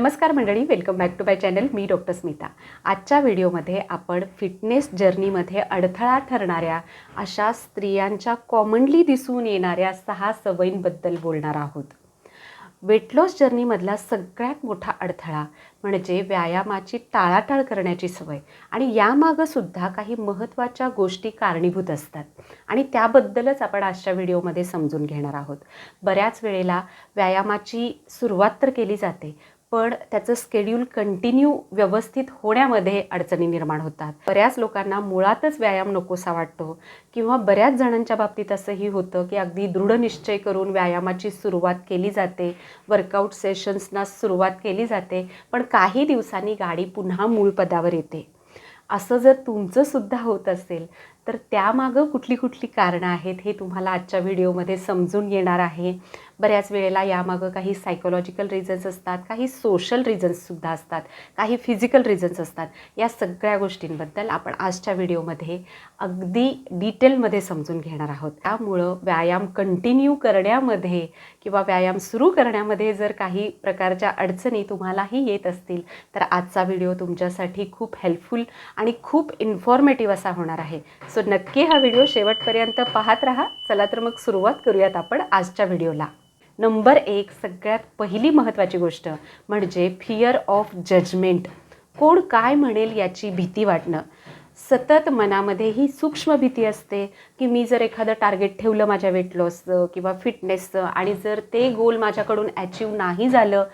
नमस्कार मंडळी welcome back to my channel me doctor Smita. आजच्या व्हिडिओमध्ये आपण फिटनेस जर्नीमध्ये अडथळा ठरणाऱ्या अशा स्त्रियांच्या कॉमनली दिसून येणाऱ्या सहा सवयींबद्दल बोलणार आहोत. वेट लॉस जर्नीमधला सगळ्यात मोठा अडथळा म्हणजे व्यायामाची टाळाटाळ करण्याची सवय. आणि यामागं सुद्धा काही महत्त्वाच्या गोष्टी कारणीभूत असतात. आणि त्याबद्दलच आपण आजच्या व्हिडिओमध्ये समजून घेणार आहोत. बऱ्याच वेळेला व्यायामाची सुरुवात तर केली जाते पण त्याचं स्केड्यूल कंटिन्यू व्यवस्थित होण्यामध्ये अडचणी निर्माण होतात. बऱ्याच लोकांना मुळातच व्यायाम नकोसा वाटतो किंवा बऱ्याच जणांच्या बाबतीत असंही होतं की अगदी दृढ निश्चय करून व्यायामाची सुरुवात केली जाते वर्कआउट सेशन्सना सुरुवात केली जाते पण काही दिवसांनी गाडी पुन्हा मूळ पदावर येते. असं जर तुमचं सुद्धा होत असेल तर त्यामागं कुठली कुठली कारणं आहेत हे तुम्हाला आजच्या व्हिडिओमध्ये समजून येणार आहे. बऱ्याच वेळेला यामागं काही सायकोलॉजिकल रिझन्स असतात काही सोशल रिझन्ससुद्धा असतात काही फिजिकल रिझन्स असतात. या सगळ्या गोष्टींबद्दल आपण आजच्या व्हिडिओमध्ये अगदी डिटेलमध्ये समजून घेणार आहोत. त्यामुळं व्यायाम कंटिन्यू करण्यामध्ये किंवा व्यायाम सुरू करण्यामध्ये जर काही प्रकारच्या अडचणी तुम्हालाही येत असतील तर आजचा व्हिडिओ तुमच्यासाठी खूप हेल्पफुल आणि खूप इन्फॉर्मेटिव्ह असा होणार आहे. सो नक्की हा व्हिडिओ शेवटपर्यंत पाहत राहा. चला तर मग सुरुवात करूयात आपण आजच्या व्हिडिओला. नंबर एक सगळ्यात पहिली महत्त्वाची गोष्ट म्हणजे फिअर ऑफ जजमेंट कोण काय म्हणेल याची भीती वाटणं. सतत मनामध्ये ही सूक्ष्म भीती असते की मी जर एखादं टार्गेट ठेवलं माझ्या वेट लॉसचं किंवा फिटनेसचं आणि जर ते गोल माझ्याकडून अचीव नाही झालं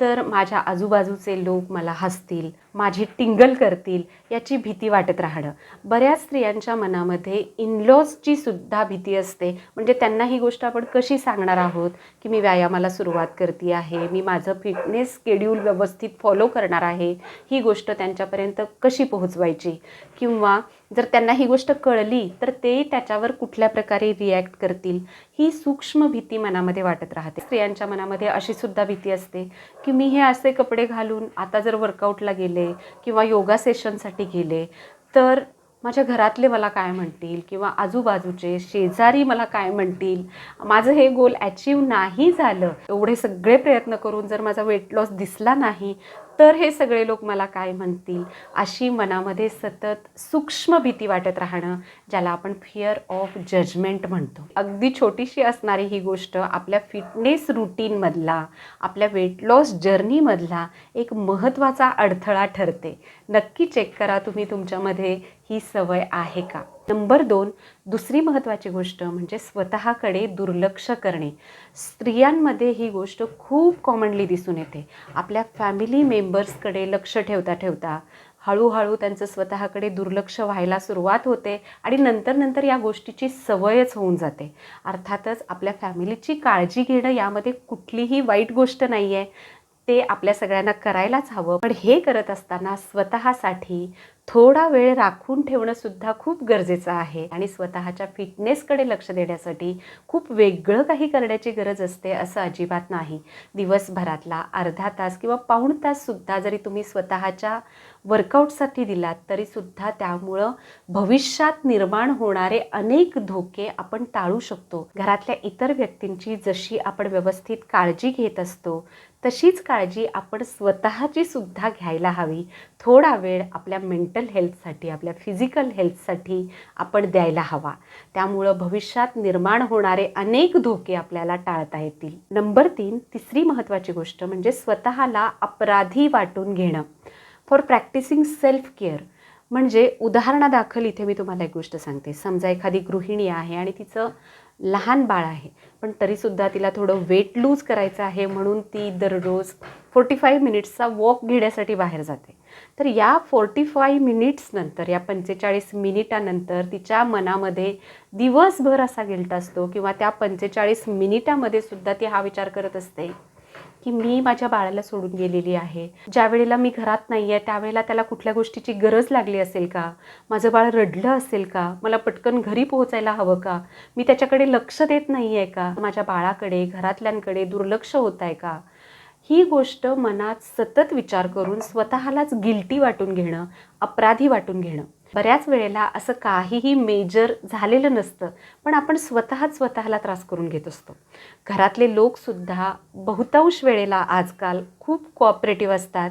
तर माझ्या आजूबाजूचे लोक मला हसतील माझी टिंगल करतील याची भीती वाटत राहणं. बऱ्याच स्त्रियांच्या मनामध्ये इनलॉजची सुद्धा भीती असते. म्हणजे त्यांना ही गोष्ट आपण कशी सांगणार आहोत की मी व्यायामाला सुरुवात करते आहे मी माझं फिटनेस स्केड्यूल व्यवस्थित फॉलो करणार आहे ही गोष्ट त्यांच्यापर्यंत कशी पोहोचवायची? किंवा जर त्यांना ही गोष्ट कळली तर ते त्याच्यावर कुठल्या प्रकारे रिॲक्ट करतील? ही सूक्ष्म भीती मनामध्ये वाटत राहते. स्त्रियांच्या मनामध्ये अशी सुद्धा भीती असते की मी हे असे कपडे घालून आता जर वर्कआउटला गेले किंवा योगा सेशनसाठी गेले तर माझ्या घरातले मला काय म्हणतील किंवा आजूबाजूचे शेजारी मला काय म्हणतील? माझं हे गोल अचीव नाही झालं. एवढे सगळे प्रयत्न करून जर माझा वेट लॉस दिसला नाही तर हे सगळे लोक मला काय म्हणतील? अशी मनामध्ये सतत सूक्ष्म भीती वाटत राहणं ज्याला आपण फिअर ऑफ जजमेंट म्हणतो. अगदी छोटीशी असणारी ही गोष्ट आपल्या फिटनेस रुटीनमधला आपल्या वेट लॉस जर्नीमधला एक महत्त्वाचा अडथळा ठरते. नक्की चेक करा तुम्ही तुमच्यामध्ये ही सवय आहे का? नंबर दोन दुसरी महत्त्वाची गोष्ट म्हणजे स्वतःकडे दुर्लक्ष करणे. स्त्रियांमध्ये ही गोष्ट खूप कॉमनली दिसून येते. आपल्या फॅमिली मेंबर्सकडे लक्ष ठेवता ठेवता हळूहळू त्यांचं स्वतःकडे दुर्लक्ष व्हायला सुरुवात होते आणि नंतर नंतर या गोष्टीची सवयच होऊन जाते. अर्थातच आपल्या फॅमिलीची काळजी घेणं यामध्ये कुठलीही वाईट गोष्ट नाही आहे ते आपल्या सगळ्यांना करायलाच हवं. पण हे करत असताना स्वतःसाठी थोडा वेळ राखून ठेवणं सुद्धा खूप गरजेचं आहे. आणि स्वतःच्या फिटनेसकडे लक्ष देण्यासाठी खूप वेगळं काही करण्याची गरज असते असं अजिबात नाही. दिवसभरातला अर्धा तास किंवा पाऊण ताससुद्धा जरी तुम्ही स्वतःच्या वर्कआउटसाठी दिलात तरीसुद्धा त्यामुळं भविष्यात निर्माण होणारे अनेक धोके आपण टाळू शकतो. घरातल्या इतर व्यक्तींची जशी आपण व्यवस्थित काळजी घेत असतो तशीच काळजी आपण स्वतःची सुद्धा घ्यायला हवी. थोडा वेळ आपल्या मेंटल हेल्थसाठी आपल्या फिजिकल हेल्थसाठी आपण द्यायला हवा. त्यामुळं भविष्यात निर्माण होणारे अनेक धोके आपल्याला टाळता येतील. नंबर तीन तिसरी महत्त्वाची गोष्ट म्हणजे स्वतःला अपराधी वाटून घेणं. फॉर प्रॅक्टिसिंग सेल्फ केअर म्हणजे उदाहरणादाखल इथे मी तुम्हाला एक गोष्ट सांगते. समजा एखादी गृहिणी आहे आणि तिचं लहान बाळ आहे पण तरीसुद्धा तिला थोडं वेट लूज करायचं आहे म्हणून ती दररोज फोर्टी फाईव्ह मिनिट्सचा वॉक घेण्यासाठी बाहेर जाते. तर या फोर्टी फाय मिनिट्सनंतर या पंचेचाळीस मिनिटानंतर तिच्या मनामध्ये दिवसभर असा गिल्ट असतो किंवा त्या पंचेचाळीस मिनिटामध्ये सुद्धा ती हा विचार करत असते की मी माझ्या बाळाला सोडून गेलेली आहे. ज्या वेळेला मी घरात नाही आहे त्यावेळेला त्याला कुठल्या गोष्टीची गरज लागली असेल का? माझं बाळ रडलं असेल का? मला पटकन घरी पोहोचायला हवं का? मी त्याच्याकडे लक्ष देत नाही आहे का? माझ्या बाळाकडे घरातल्यांकडे दुर्लक्ष होत आहे का? ही गोष्ट मनात सतत विचार करून स्वतःलाच गिल्टी वाटून घेणं अपराधी वाटून घेणं. बऱ्याच वेळेला असं काहीही मेजर झालेलं नसतं पण आपण स्वतःच स्वतःला त्रास करून घेत असतो. घरातले लोकसुद्धा बहुतांश वेळेला आजकाल खूप कोऑपरेटिव्ह असतात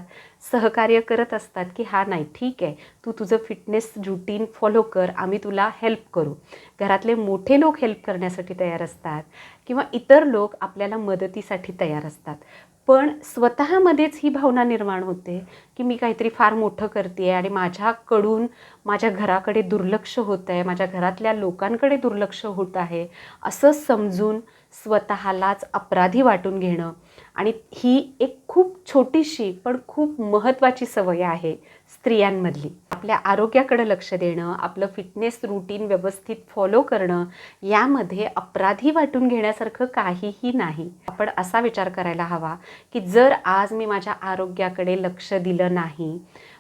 सहकार्य करत असतात की हा नाही ठीक आहे तू तुझं फिटनेस रुटीन फॉलो कर आम्ही तुला हेल्प करू. घरातले मोठे लोक हेल्प करण्यासाठी तयार असतात किंवा इतर लोक आपल्याला मदतीसाठी तयार असतात. पण स्वतःमध्येच ही भावना निर्माण होते की मी काहीतरी फार मोठं करते आहे आणि माझ्याकडून माझ्या घराकडे दुर्लक्ष होत आहे माझ्या घरातल्या लोकांकडे दुर्लक्ष होत आहे असं समजून स्वतःलाच अपराधी वाटून घेणं. आणि ही एक खूप छोटीशी पण खूप महत्त्वाची सवय आहे स्त्रियांमधली. आपल्या आरोग्याकडं लक्ष देणं आपलं फिटनेस रुटीन व्यवस्थित फॉलो करणं यामध्ये अपराधी वाटून घेण्यासारखं काहीही नाही. आपण असा विचार करायला हवा की जर आज मी माझ्या आरोग्याकडे लक्ष दिलं नाही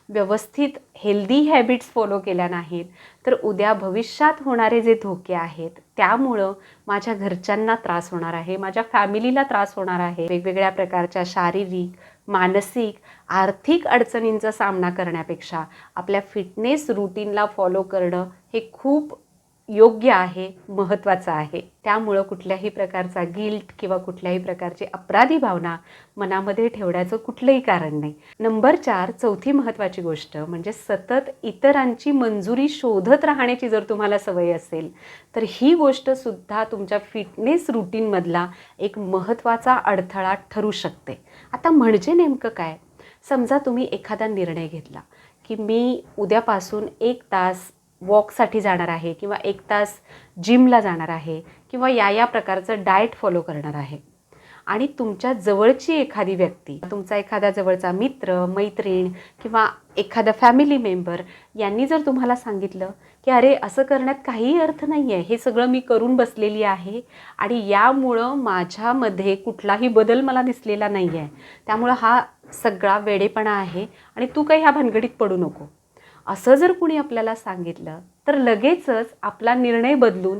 व्यवस्थित हेल्दी हॅबिट्स फॉलो केल्या नाहीत तर उद्या भविष्यात होणारे जे धोके आहेत त्यामुळं माझ्या घरच्यांना त्रास होणार आहे माझ्या फॅमिलीला त्रास होणार आहे. वेगवेगळ्या प्रकारच्या शारीरिक मानसिक आर्थिक अडचणींचा सामना करण्यापेक्षा आपल्या फिटनेस रुटीनला फॉलो करणं हे खूप योग्य आहे महत्त्वाचं आहे. त्यामुळं कुठल्याही प्रकारचा गिल्ट किंवा कुठल्याही प्रकारची अपराधी भावना मनामध्ये ठेवण्याचं कुठलंही कारण नाही. नंबर चार चौथी महत्त्वाची गोष्ट म्हणजे सतत इतरांची मंजुरी शोधत राहण्याची जर तुम्हाला सवय असेल तर ही गोष्टसुद्धा तुमच्या फिटनेस रुटीनमधला एक महत्त्वाचा अडथळा ठरू शकते. आता म्हणजे नेमकं काय? समजा तुम्ही एखादा निर्णय घेतला की मी उद्यापासून एक तास वॉकसाठी जाणार आहे किंवा एक तास जिमला जाणार आहे किंवा या या प्रकारचं डाएट फॉलो करणार आहे. आणि तुमच्या जवळची एखादी व्यक्ती तुमचा एखादा जवळचा मित्र मैत्रीण किंवा एखादा फॅमिली मेंबर यांनी जर तुम्हाला सांगितलं की अरे असं करण्यात काहीही अर्थ नाही आहे हे सगळं मी करून बसलेली आहे आणि यामुळं माझ्यामध्ये कुठलाही बदल मला दिसलेला नाही आहे त्यामुळं हा सगळा वेडेपणा आहे आणि तू काही ह्या भानगडीत पडू नको. असं जर कुणी आपल्याला सांगितलं तर लगेचच आपला निर्णय बदलून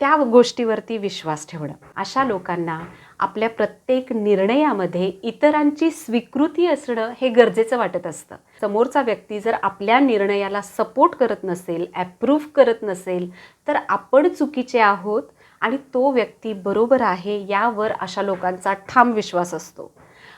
त्या गोष्टीवरती विश्वास ठेवणं. अशा लोकांना आपल्या प्रत्येक निर्णयामध्ये इतरांची स्वीकृती असणं हे गरजेचं वाटत असतं. समोरचा व्यक्ती जर आपल्या निर्णयाला सपोर्ट करत नसेल ॲप्रूव्ह करत नसेल तर आपण चुकीचे आहोत आणि तो व्यक्ती बरोबर आहे यावर अशा लोकांचा ठाम विश्वास असतो.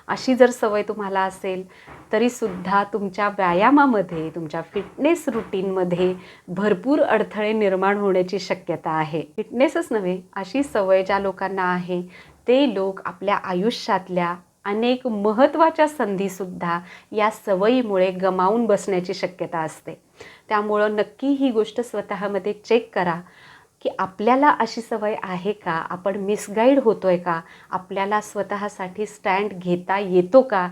अशी जर सवय तुम्हाला असेल तरीसुद्धा तुमच्या व्यायामामध्ये तुमच्या फिटनेस रुटीनमध्ये भरपूर अडथळे निर्माण होण्याची शक्यता आहे. फिटनेसच नव्हे अशी सवय ज्या लोकांना आहे ते लोक आपल्या आयुष्यातल्या अनेक महत्त्वाच्या संधीसुद्धा या सवयीमुळे गमावून बसण्याची शक्यता असते. त्यामुळं नक्की ही गोष्ट स्वतःमध्ये चेक करा. की आपल्याला अशी सवय आहे का? आपण मिसगाईड होतो आहे का? आपल्याला स्वतःसाठी स्टँड घेता येतो का?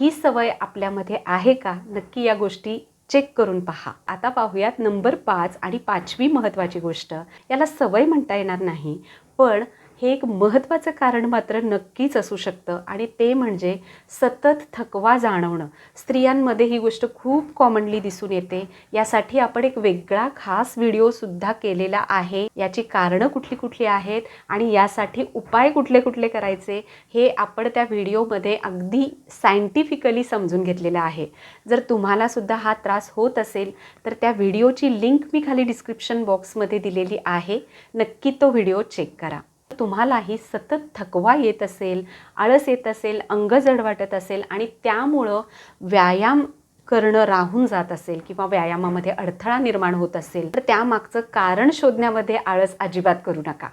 ही सवय आपल्यामध्ये आहे का? नक्की या गोष्टी चेक करून पहा. आता पाहूयात नंबर पाच आणि पाचवी महत्त्वाची गोष्ट. याला सवय म्हणता येणार नाही. पण हे एक महत्त्वाचं कारण मात्र नक्कीच असू शकतं. आणि ते म्हणजे सतत थकवा जाणवणं. स्त्रियांमध्ये ही गोष्ट खूप कॉमनली दिसून येते. यासाठी आपण एक वेगळा खास व्हिडिओसुद्धा केलेला आहे. याची कारणं कुठली कुठली आहेत आणि यासाठी उपाय कुठले कुठले करायचे हे आपण त्या व्हिडिओमध्ये अगदी सायंटिफिकली समजून घेतलेलं आहे. जर तुम्हालासुद्धा हा त्रास होत असेल तर त्या व्हिडिओची लिंक मी खाली डिस्क्रिप्शन बॉक्समध्ये दिलेली आहे. नक्की तो व्हिडिओ चेक करा. तुम्हालाही सतत थकवा येत असेल आळस येत असेल अंग जड वाटत असेल आणि त्यामुळं व्यायाम करणं राहून जात असेल किंवा व्यायामामध्ये अडथळा निर्माण होत असेल तर त्यामागचं कारण शोधण्यामध्ये आळस अजिबात करू नका.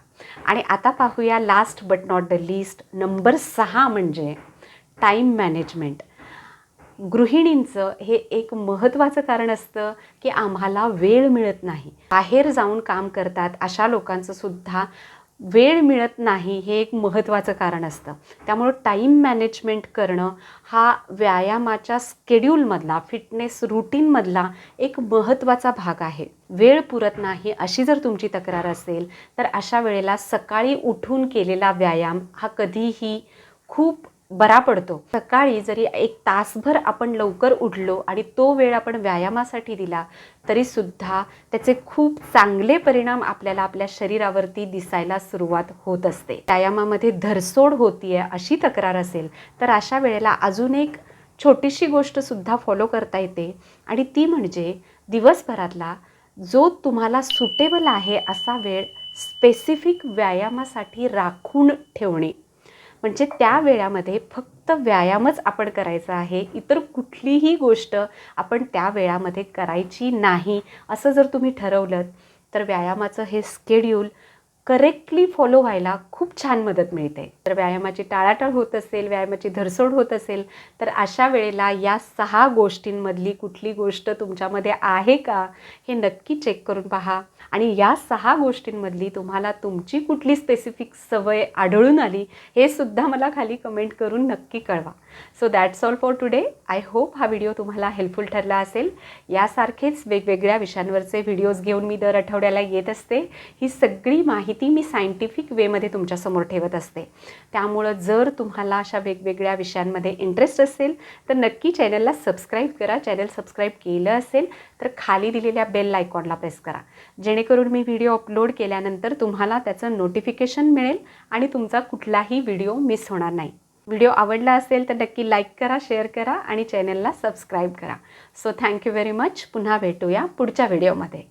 आणि आता पाहूया last but not the least number सहा म्हणजे टाईम मॅनेजमेंट गृहिणींचं हे एक महत्त्वाचं कारण असतं की आम्हाला वेळ मिळत नाही. बाहेर जाऊन काम करतात अशा लोकांचं सुद्धा वेळ मिळत नाही हे एक महत्त्वाचं कारण असतं. त्यामुळं टाईम मॅनेजमेंट करणं हा व्यायामाच्या स्केड्यूलमधला फिटनेस रुटीनमधला एक महत्त्वाचा भाग आहे. वेळ पुरत नाही अशी जर तुमची तक्रार असेल तर अशा वेळेला सकाळी उठून केलेला व्यायाम हा कधीही खूप बरा पडतो. सकाळी जरी एक तासभर आपण लवकर उठलो आणि तो वेळ आपण व्यायामासाठी दिला तरीसुद्धा त्याचे खूप चांगले परिणाम आपल्याला आपल्या शरीरावरती दिसायला सुरुवात होत असते. व्यायामामध्ये धरसोड होतीये अशी तक्रार असेल तर अशा वेळेला अजून एक छोटीशी गोष्टसुद्धा फॉलो करता येते आणि ती म्हणजे दिवसभरातला जो तुम्हाला सुटेबल आहे असा वेळ स्पेसिफिक व्यायामासाठी राखून ठेवणे. म्हणजे त्या वेळामध्ये फक्त व्यायामच आपण करायचा आहे. इतर कुठलीही गोष्ट आपण त्या वेळामध्ये करायची नाही असं जर तुम्ही ठरवलं तर व्यायामाचं हे स्केड्यूल करेक्टली फॉलो व्हायला खूप छान मदत मिळते. तर व्यायामाची टाळाटाळ होत असेल व्यायामाची धरसोड होत असेल तर अशा वेळेला या सहा गोष्टींमधली कुठली गोष्ट तुमच्यामध्ये आहे का हे नक्की चेक करून पहा. आणि या सहा गोष्टींमधली तुम्हाला तुमची कुठली स्पेसिफिक सवय आढळून आली हे सुद्धा मला खाली कमेंट करून नक्की कळवा. So that's all for today I hope हा व्हिडिओ तुम्हाला हेल्पफुल ठरला असेल. यासारखेच वेगवेगळ्या विषयांवरचे व्हिडिओज घेऊन मी दर आठवड्याला येत असते. ही सगळी माहिती मी सायंटिफिक वेमध्ये तुमच्यासमोर ठेवत असते. त्यामुळं जर तुम्हाला अशा वेगवेगळ्या विषयांमध्ये इंटरेस्ट असेल तर नक्की चॅनलला सबस्क्राईब करा. चॅनल सबस्क्राईब केलं असेल तर खाली दिलेल्या बेल आयकॉनला प्रेस करा. जेणेकरून मी व्हिडिओ अपलोड केल्यानंतर तुम्हाला त्याचं नोटिफिकेशन मिळेल आणि तुमचा कुठलाही व्हिडिओ मिस होणार नाही. व्हिडिओ आवडला असेल तर नक्की लाईक करा शेअर करा आणि चॅनलला सबस्क्राईब करा. सो थँक्यू व्हेरी मच पुन्हा भेटूया पुढच्या व्हिडिओमध्ये